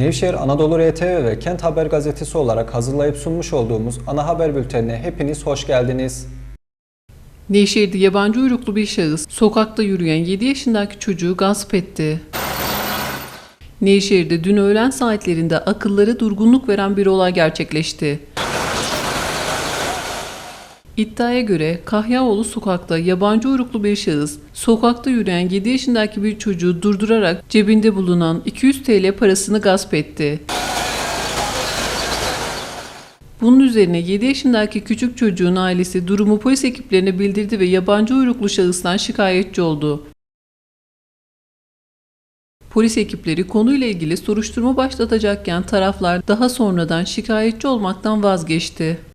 Nevşehir Anadolu RTV ve Kent Haber Gazetesi olarak hazırlayıp sunmuş olduğumuz ana haber bültenine hepiniz hoş geldiniz. Nevşehir'de yabancı uyruklu bir şahıs sokakta yürüyen 7 yaşındaki çocuğu gasp etti. Nevşehir'de dün öğlen saatlerinde akılları durgunluk veren bir olay gerçekleşti. İddiaya göre Kahyaoğlu sokakta yabancı uyruklu bir şahıs sokakta yürüyen 7 yaşındaki bir çocuğu durdurarak cebinde bulunan 200 TL parasını gasp etti. Bunun üzerine 7 yaşındaki küçük çocuğun ailesi durumu polis ekiplerine bildirdi ve yabancı uyruklu şahıstan şikayetçi oldu. Polis ekipleri konuyla ilgili soruşturma başlatacakken taraflar daha sonradan şikayetçi olmaktan vazgeçti.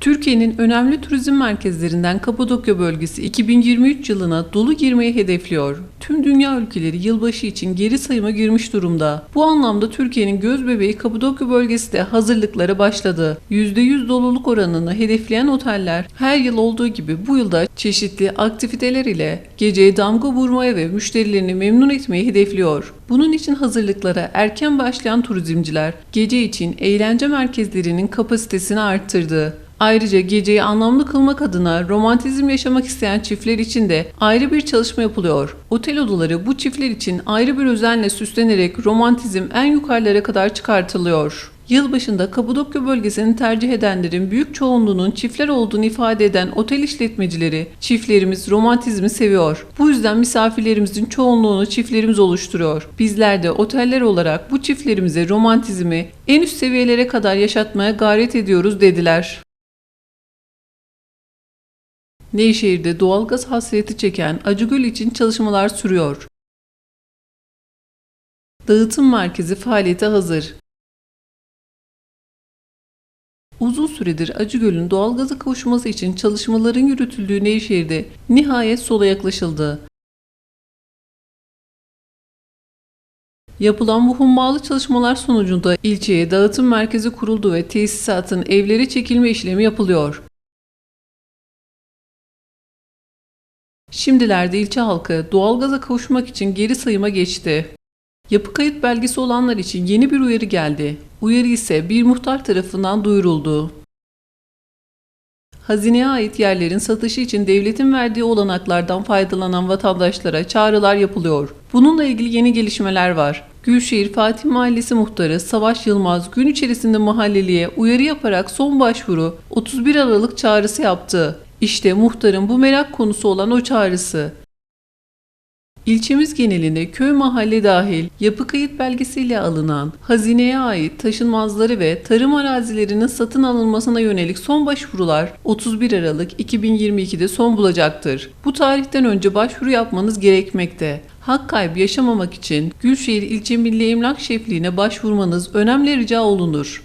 Türkiye'nin önemli turizm merkezlerinden Kapadokya bölgesi 2023 yılına dolu girmeyi hedefliyor. Tüm dünya ülkeleri yılbaşı için geri sayıma girmiş durumda. Bu anlamda Türkiye'nin göz bebeği Kapadokya bölgesi de hazırlıklara başladı. %100 doluluk oranını hedefleyen oteller her yıl olduğu gibi bu yılda çeşitli aktiviteler ile geceye damga vurmaya ve müşterilerini memnun etmeyi hedefliyor. Bunun için hazırlıklara erken başlayan turizmciler gece için eğlence merkezlerinin kapasitesini arttırdı. Ayrıca geceyi anlamlı kılmak adına romantizm yaşamak isteyen çiftler için de ayrı bir çalışma yapılıyor. Otel odaları bu çiftler için ayrı bir özenle süslenerek romantizm en yukarılara kadar çıkartılıyor. Yılbaşında Kapadokya bölgesini tercih edenlerin büyük çoğunluğunun çiftler olduğunu ifade eden otel işletmecileri, çiftlerimiz romantizmi seviyor. Bu yüzden misafirlerimizin çoğunluğunu çiftlerimiz oluşturuyor. Bizler de oteller olarak bu çiftlerimize romantizmi en üst seviyelere kadar yaşatmaya gayret ediyoruz dediler. Nevşehir'de doğalgaz hasreti çeken Acıgöl için çalışmalar sürüyor. Dağıtım merkezi faaliyete hazır. Uzun süredir Acıgöl'ün doğalgaza kavuşması için çalışmaların yürütüldüğü Nevşehir'de nihayet sola yaklaşıldı. Yapılan bu hummalı çalışmalar sonucunda ilçeye dağıtım merkezi kuruldu ve tesisatın evlere çekilme işlemi yapılıyor. Şimdilerde ilçe halkı doğalgaza kavuşmak için geri sayıma geçti. Yapı kayıt belgesi olanlar için yeni bir uyarı geldi. Uyarı ise bir muhtar tarafından duyuruldu. Hazineye ait yerlerin satışı için devletin verdiği olanaklardan faydalanan vatandaşlara çağrılar yapılıyor. Bununla ilgili yeni gelişmeler var. Gülşehir Fatih Mahallesi muhtarı Savaş Yılmaz gün içerisinde mahalleliye uyarı yaparak son başvuru 31 Aralık çağrısı yaptı. İşte muhtarın bu merak konusu olan o çağrısı. İlçemiz genelinde köy mahalle dahil yapı kayıt belgesiyle alınan hazineye ait taşınmazları ve tarım arazilerinin satın alınmasına yönelik son başvurular 31 Aralık 2022'de son bulacaktır. Bu tarihten önce başvuru yapmanız gerekmekte. Hak kaybı yaşamamak için Gülşehir İlçe Milli Emlak Şefliğine başvurmanız önemli rica olunur.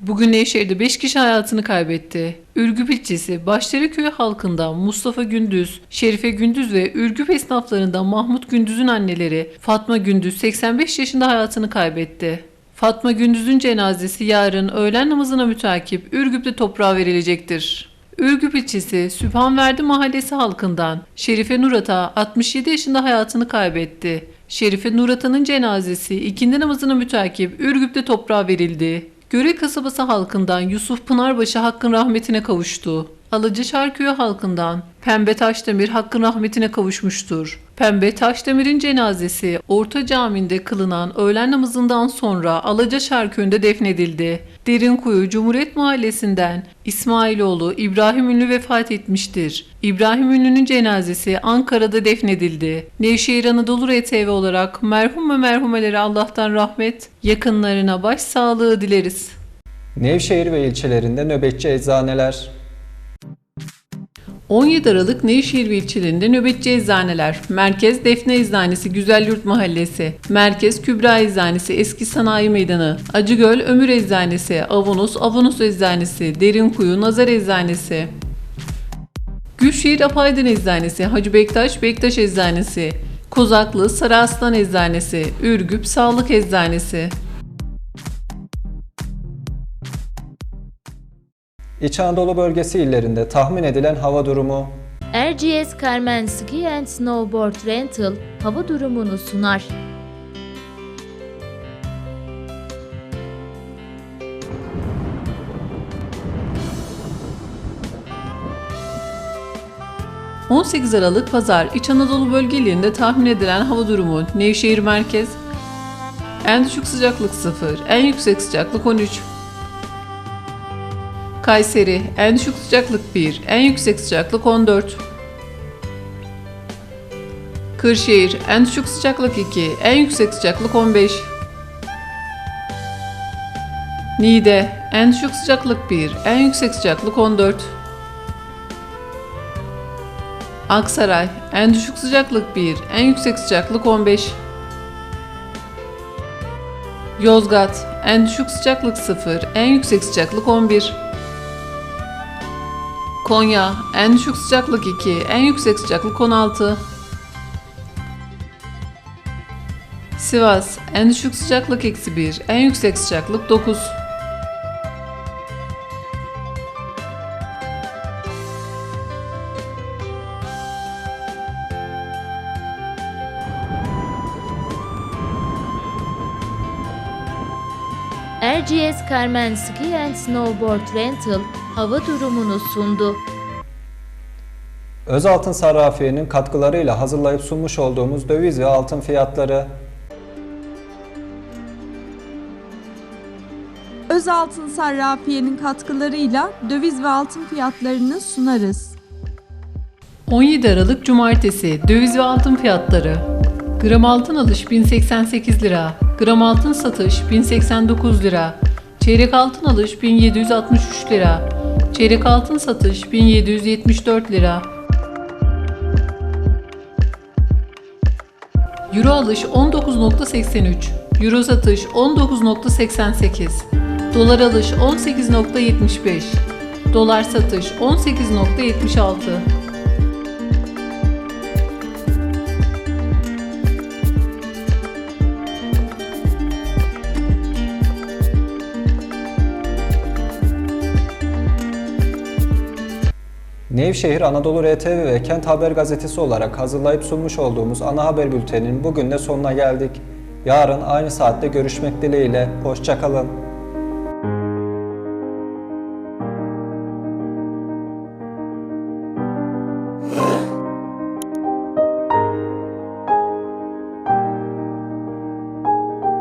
Bugün Nevşehir'de 5 kişi hayatını kaybetti. Ürgüp ilçesi Başları Köyü halkından Mustafa Gündüz, Şerife Gündüz ve Ürgüp esnaflarından Mahmut Gündüz'ün anneleri Fatma Gündüz 85 yaşında hayatını kaybetti. Fatma Gündüz'ün cenazesi yarın öğlen namazına mütakip Ürgüp'te toprağa verilecektir. Ürgüp ilçesi Sübhanverdi mahallesi halkından Şerife Nurat'a 67 yaşında hayatını kaybetti. Şerife Nurat'ın cenazesi ikindi namazına mütakip Ürgüp'te toprağa verildi. Göre kasabası halkından Yusuf Pınarbaşı hakkın rahmetine kavuştu. Alıcı Şarköy'ü halkından Pembe Taşdemir hakkın rahmetine kavuşmuştur. Pembe Taşdemir'in cenazesi Orta Cami'nde kılınan öğlen namazından sonra Alaca Şarköy'ünde defnedildi. Derinkuyu Cumhuriyet Mahallesi'nden İsmailoğlu İbrahim Ünlü vefat etmiştir. İbrahim Ünlü'nün cenazesi Ankara'da defnedildi. Nevşehir Anadolu RTV olarak merhum ve merhumelere Allah'tan rahmet, yakınlarına baş sağlığı dileriz. Nevşehir ve ilçelerinde nöbetçi eczaneler. 17 Aralık Nevşehir ve ilçelerinde nöbetçi eczaneler. Merkez Defne Eczanesi Güzelyurt Mahallesi. Merkez Kübra Eczanesi Eski Sanayi Meydanı. Acıgöl Ömür Eczanesi. Avonus Avonus Eczanesi. Derinkuyu Nazar Eczanesi. Gülşehir Apaydın Eczanesi. Hacı Bektaş Bektaş Eczanesi. Kozaklı Sarı Aslan Eczanesi. Ürgüp Sağlık Eczanesi. İç Anadolu bölgesi illerinde tahmin edilen hava durumu. RGS Carmen Ski and Snowboard Rental hava durumunu sunar. – 18 Aralık Pazar İç Anadolu bölgelerinde tahmin edilen hava durumu Nevşehir Merkez En düşük sıcaklık 0, en yüksek sıcaklık 13 Kayseri En düşük sıcaklık 1, en yüksek sıcaklık 14 Kırşehir En düşük sıcaklık 2, en yüksek sıcaklık 15 Niğde En düşük sıcaklık 1, en yüksek sıcaklık 14 Aksaray en düşük sıcaklık 1, en yüksek sıcaklık 15. Yozgat en düşük sıcaklık 0, en yüksek sıcaklık 11. Konya en düşük sıcaklık 2, en yüksek sıcaklık 16. Sivas en düşük sıcaklık eksi 1, en yüksek sıcaklık 9. RGS Carmen Ski and Snowboard Rental hava durumunu sundu. Özaltın Sarrafiye'nin katkılarıyla hazırlayıp sunmuş olduğumuz döviz ve altın fiyatları Özaltın Sarrafiye'nin katkılarıyla döviz ve altın fiyatlarını sunarız. 17 Aralık Cumartesi döviz ve altın fiyatları. Gram altın alış 1088 lira, gram altın satış 1089 lira, çeyrek altın alış 1763 lira, çeyrek altın satış 1774 lira. Euro alış 19.83, Euro satış 19.88, Dolar alış 18.75, Dolar satış 18.76. Nevşehir Anadolu RTV ve Kent Haber Gazetesi olarak hazırlayıp sunmuş olduğumuz ana haber bülteninin bugün de sonuna geldik. Yarın aynı saatte görüşmek dileğiyle. Hoşçakalın.